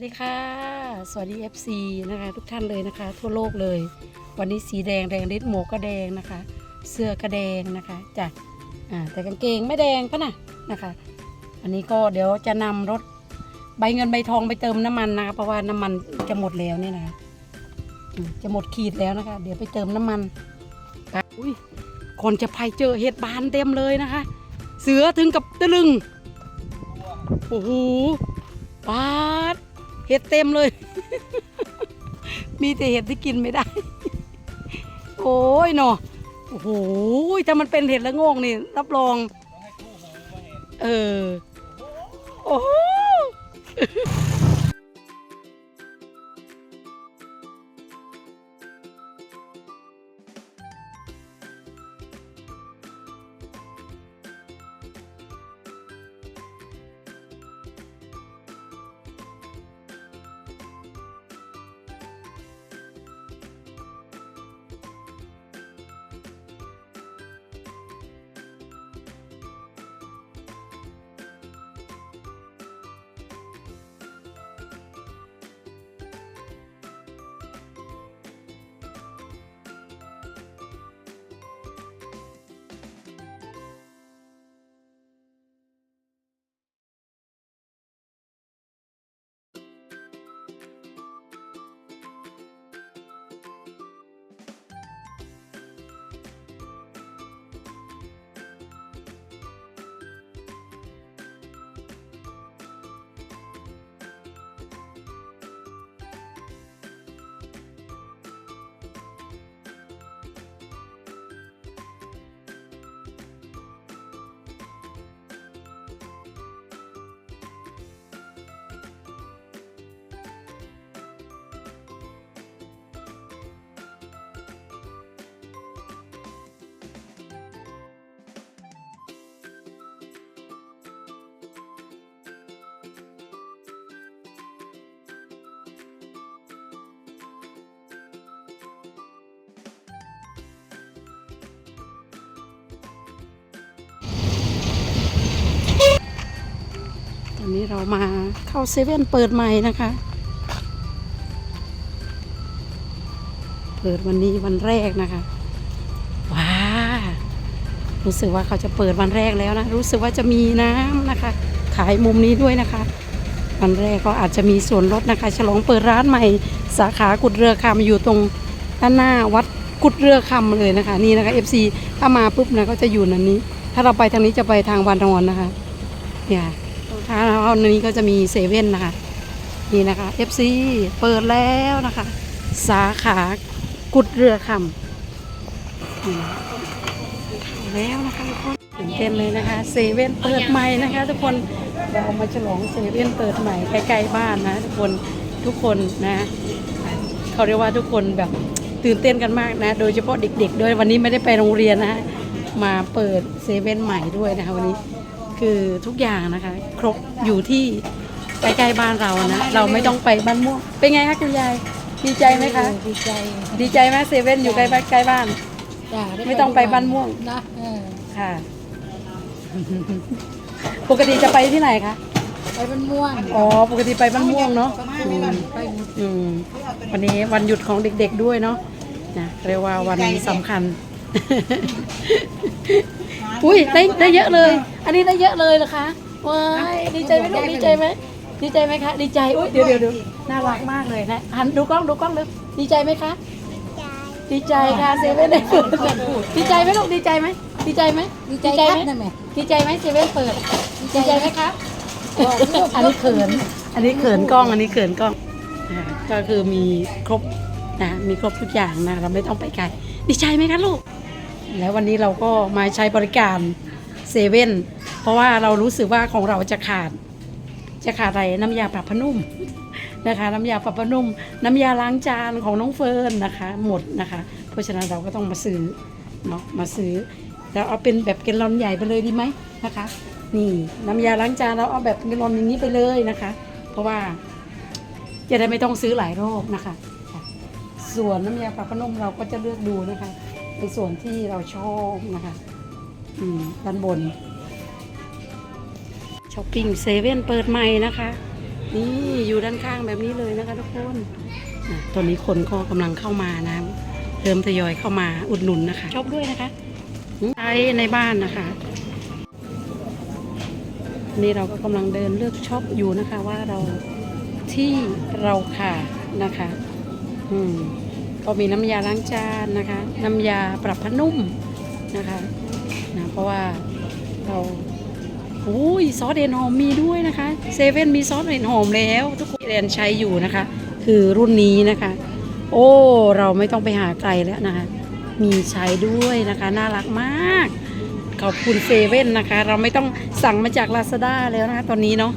วัสดีค่ะ สวัสดี FC นะคะ ทุกท่านเลยนะคะ ทั่วโลกเลย วันนี้สีแดงแดงฤทธิ์หมวกก็แดงนะคะ เสื้อก็แดงนะคะจ้ะอ่าแต่กางเกงไม่แดงปะนะนะคะ อันนี้ก็เดี๋ยวจะนำรถใบเงินใบทองไปเติมน้ำมันนะคะเพราะว่าน้ำมันจะหมดแล้วเนี่ยนะคะจะหมดขีดแล้วนะคะ เดี๋ยวไปเติมน้ำมันอุ้ยคนจะไปเจอเห็ดบานเต็มเลยนะคะ เสือถึงกับตะลึงโอ้โหปาด เห็ดเต็มเลย มีแต่เห็ดที่กินไม่ได้ โอ้ยเนาะโอ้โหถ้ามันเป็นเห็ดละโงงนี่ รับรอง เออ โอ้ โหตอนนี้เรามาเข้าเซเว่นเปิดใหม่นะคะ เปิดวันนี้วันแรกนะคะ ว้า รู้สึกว่าเขาจะเปิดวันแรกแล้วนะ รู้สึกว่าจะมีน้ำนะคะ ขายมุมนี้ด้วยนะคะ วันแรกก็อาจจะมีส่วนลดนะคะ ฉลองเปิดร้านใหม่ สาขากุดเรือคำอยู่ตรงด้านหน้าวัดกุดเรือคำเลยนะคะ นี่นะคะ FC ถ้ามาปุ๊บนะก็จะอยู่นันนี้ ถ้าเราไปทางนี้จะไปทางวานทอนนะคะเนี่ยถ้าเราในนี้ก็จะมีเซเว่นนะคะ นี่นะคะ FC เปิดแล้วนะคะ สาขากุดเรือคำแล้วนะคะทุกคนตื่นเต้นเลยนะคะเซเว่นเปิดใหม่นะคะ ทุกคนเรามาฉลองเซเว่นเปิดใหม่ใกล้ๆบ้านนะ ทุกคนทุกคนนะเขาเรียกว่าทุกคนแบบตื่นเต้นกันมากนะ โดยเฉพาะเด็กๆ ด้วยวันนี้ไม่ได้ไปโรงเรียนนะฮะมาเปิดเซเว่นใหม่ด้วยนะคะวันนี้ คือทุกอย่างนะคะ ครบอยู่ที่ใกล้ๆบ้านเรานะ เราไม่ต้องไปบ้านม่วงเป็นไงคะคุณยายดีใจไหมคะดีใจดีใจไหมเซเว่นอยู่ใกล้บ้านใกล้บ้าน จ้ะด้ไม่ต้องไปบ้านม่วง นะเออค่ะ ปกติจะไปที่ไหนคะไปบ้านม่วงอ๋อปกติไปบ้านม่วงเนาะอืมไปอืมวันนี้วันหยุดของเด็กๆด้วยเนาะนะเรียกว่าวันสำคัญ อุ้ยได้ได้เยอะเลย อันนี้ได้เยอะเลยเหรอคะว้ายดีใจไหมลูกดีใจไหมดีใจไหมคะดีใจอุ้ยเดี๋ยวเดี๋ยวเดี๋ยวน่ารักมากเลยนะหันดูกล้องดูกล้องเลยดีใจไหมคะดีใจค่ะเซเว่นได้เปิดดีใจไหมลูกดีใจไหมดีใจไหมดีใจไหคัมดนะแม่ดีใจไหมเซเว่นเปิดดีใจไหมคะบอกลูกอันนี้เขิน อันนี้เขินกล้อง อันนี้เขินกล้องอ่าก็คือมีครบนะมีครบทุกอย่างนะเราไม่ต้องไปไกลดีใจไหมคะลูก แล้ววันนี้เราก็มาใช้บริการเซเว่น เพราะว่าเรารู้สึกว่าของเราจะขาด จะขาดอะไรน้ำยาปรับผ้านุ่มนะคะ น้ำยาปรับผ้านุ่ม น้ำยาล้างจานของน้องเฟิร์นนะคะ หมดนะคะ เพราะฉะนั้นเราก็ต้องมาซื้อเนาะมาซื้อแล้วเอาเป็นแบบแกลลอนใหญ่ไปเลยดีไหมนะคะ นี่น้ำยาล้างจานเราเอาแบบแกลลอนอย่างนี้ไปเลยนะคะ เพราะว่าจะได้ไม่ต้องซื้อหลายรอบนะคะ ส่วนน้ำยาปรับผ้านุ่มเราก็จะเลือกดูนะคะในส่วนที่เราชอบนะคะอืมด้านบน ช้อปปิ้งเซเว่นเปิดใหม่นะคะ นี่อยู่ด้านข้างแบบนี้เลยนะคะทุกคนอะตอนนี้คนก็กำลังเข้ามานะเริ่มทยอยเข้ามาอุดหนุนนะคะ ชอบด้วยนะคะใช้ในบ้านนะคะ นี่เราก็กำลังเดินเลือกช็อปอยู่นะคะว่าเราที่เราขาดนะคะ อืมก็มีน้ำยาล้างจานนะคะ น้ำยาปรับผ้านุ่มนะคะนะเพราะว่าเรา โอ้ยซอสเอ็นหอมมีด้วยนะคะเซเว่นมีซอสเอ็นหอมแล้ว ทุกคนเรียนใช้อยู่นะคะ คือรุ่นนี้นะคะ โอ้เราไม่ต้องไปหาไกลแล้วนะคะ มีใช้ด้วยนะคะ น่ารักมาก ขอบคุณเซเว่นนะคะ เราไม่ต้องสั่งมาจาก Lazada แล้วนะคะ ตอนนี้เนาะ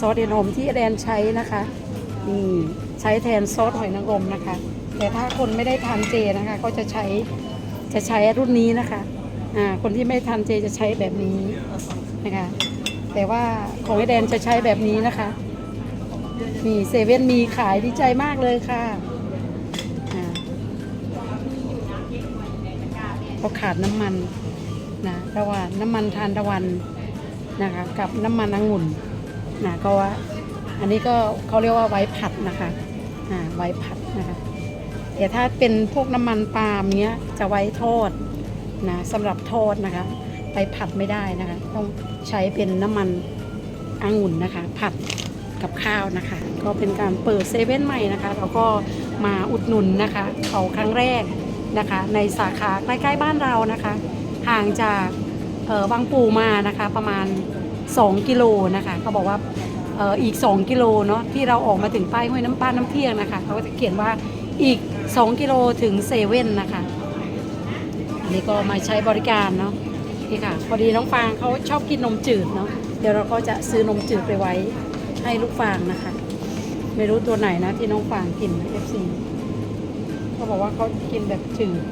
ซอสเอ็นหอมที่แดนใช้นะคะนี่ใช้แทนซอสหอยนางรมนะคะ แต่ถ้าคนไม่ได้ทานเจนะคะ ก็จะใช้จะใช้รุ่นนี้นะคะอ่าคนที่ไม่ทานเจจะใช้แบบนี้ นะคะ แต่ว่าของไอแดนจะใช้แบบนี้นะคะ มีเซเว่นมีขายดีใจมากเลยค่ะอ่าเขาขาดน้ำมันนะระว่างน้ำมันทานตะวันนะคะ กับน้ำมันองุ่นนะก็ว่าอันนี้ก็เขาเรียกว่าไว้ผัดนะคะอ่าไว้ผัดนะคะแต่ถ้าเป็นพวกน้ำมันปาล์มเนี้ยจะไว้ทอดนะสำหรับทอดนะคะ ไปผัดไม่ได้นะคะ ต้องใช้เป็นน้ำมันองุ่นนะคะ ผัดกับข้าวนะคะ ก็เป็นการเปิดเซเว่นใหม่นะคะ เราก็มาอุดหนุนนะคะเขาครั้งแรกนะคะ ในสาขาใกล้ๆบ้านเรานะคะ ห่างจากบางปูมานะคะ ประมาณ 2 กิโลนะคะเขาบอกว่าอ่ออีก 2 กิโลเนาะที่เราออกมาถึงป้ายห้วยน้ำป้านน้ำเที่ยงนะคะเขาก็จะเขียนว่าอีก 2 กิโลถึงเซเว่นนะคะ อันนี้ก็มาใช้บริการเนาะ นี่ค่ะ พอดีน้องฟางเขาชอบกินนมจืดเนาะเดี๋ยวเราก็จะซื้อนมจืดไปไว้ให้ลูกฟางนะคะ ไม่รู้ตัวไหนนะที่น้องฟางกิน FC เขาบอกว่าเขากินแบบจืด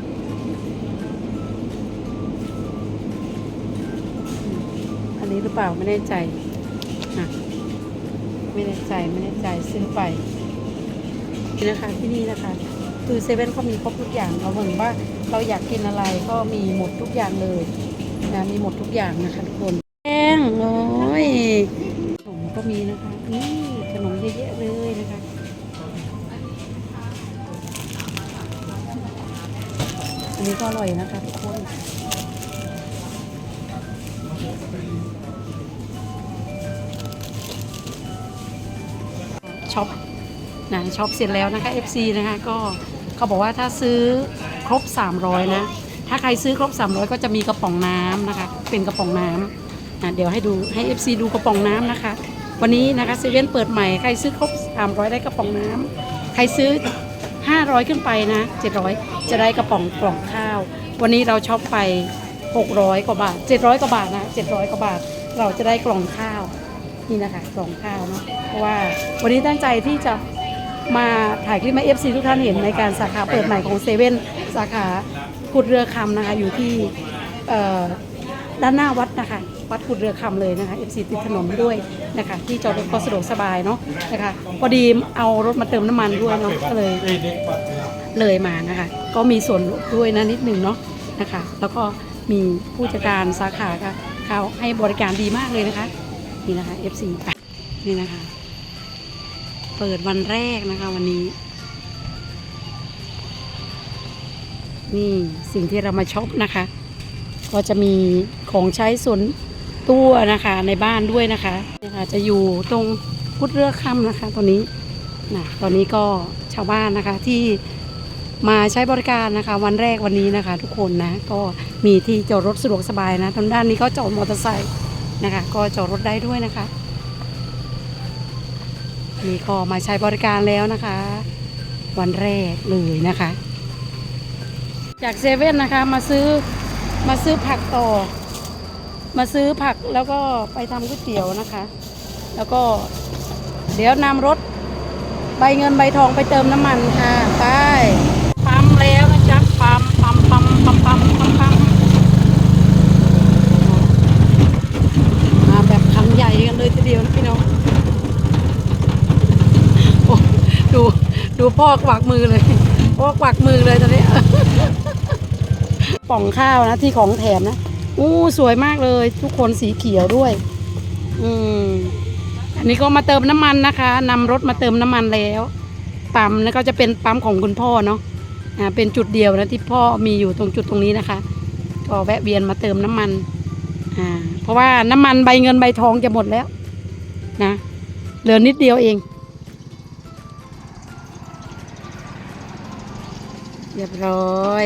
อันนี้หรือเปล่าไม่แน่ใจอะไม่แน่ใจไม่แน่ใจซื้อไปนี่นะคะที่นี่นะคะคือเซเว่นเขามีครบทุกอย่างเราเหมือนว่าเราอยากกินอะไรก็มีหมดทุกอย่างเลย นะมีหมดทุกอย่างนะคะทุกคนแป้งโอ้ยขนมก็มีนะคะนี่ขนมเยอะแยะเลยนะคะอันนี้ก็อร่อยนะคะทุกคนช็อปนะช็อปเสร็จแล้วนะคะ FC นะคะก็เขาบอกว่าถ้าซื้อครบ 300 นะ ถ้าใครซื้อครบ 300 ก็จะมีกระป๋องน้ำนะคะ เป็นกระป๋องน้ำนะเดี๋ยวให้ดูให้ FC ดูกระป๋องน้ำนะคะ วันนี้นะคะเซเว่นเปิดใหม่ใครซื้อครบ 300 ได้กระป๋องน้ำใครซื้อ 500 ขึ้นไปนะ 700 จะได้กระป๋องกล่องข้าว วันนี้เราช็อปไป 600 กว่าบาท 700 กว่าบาทนะ 700 กว่าบาท เราจะได้กล่องข้าวนี่นะคะกล่องข้าวเนาะเพราะว่าวันนี้ตั้งใจที่จะมาถ่ายคลิปมาเอฟซีทุกท่านเห็นในการสาขาเปิดใหม่ของเซเว่นสาขา กุดเรือคำนะคะ อยู่ที่ด้านหน้าวัดนะคะ วัดกุดเรือคำเลยนะคะเอฟซีติดถนนด้วยนะคะ ที่จอดรถก็สะดวกสบายเนาะนะคะพอดีเอารถมาเติมน้ำมันด้วยเนาะก็เลยเลยมานะคะ ก็มีส่วนลดด้วยนะนิดหนึ่งเนาะนะคะ แล้วก็มีผู้จัดการสาขาค่ะเขาให้บริการดีมากเลยนะคะ นี่นะคะ FC ไปนี่นะคะ เปิดวันแรกนะคะวันนี้ นี่สิ่งที่เรามาช็อปนะคะ ก็จะมีของใช้ส่วนตัวนะคะในบ้านด้วยนะคะนะคะจะอยู่ตรงพุทธเรือค่ำนะคะตอนนี้นะตอนนี้ก็ชาวบ้านนะคะที่มาใช้บริการนะคะ วันแรกวันนี้นะคะ ทุกคนนะก็มีที่จอดรถสะดวกสบายนะทางด้านนี้ก็จอดมอเตอร์ไซค์นะคะ ก็จอดรถได้ด้วยนะคะนี่ก็มาใช้บริการแล้วนะคะ วันแรกเลยนะคะ จากเซเว่นนะคะมาซื้อมาซื้อผักต่อ มาซื้อผักแล้วก็ไปทำก๋วยเตี๋ยวนะคะ แล้วก็เดี๋ยวนำรถใบเงินใบทองไปเติมน้ำมันค่ะไปปั๊มแล้วนะจ๊ะปั๊มปั๊มปั๊มปั๊มปั๊มปั๊มปั๊มมาแบบคันใหญ่กันเลยทีเดียวนะพี่น้องดูดูพ่อกวักมือเลยพ่อกวักมือเลยตอนนี้ ป่องข้าวนะที่ของแถมนะอู้สวยมากเลย ทุกคนสีเขียวด้วย อืมอันนี้ก็มาเติมน้ำมันนะคะนำรถมาเติมน้ำมันแล้วปั๊มแล้วก็จะเป็นปั๊มของคุณพ่อเนาะอ่าเป็นจุดเดียวนะที่พ่อมีอยู่ตรงจุดตรงนี้นะคะ ก็แวะเวียนมาเติมน้ำมันอ่าเพราะว่าน้ำมันใบเงินใบทองจะหมดแล้ว นะเหลือนิดเดียวเอง เรียบร้อย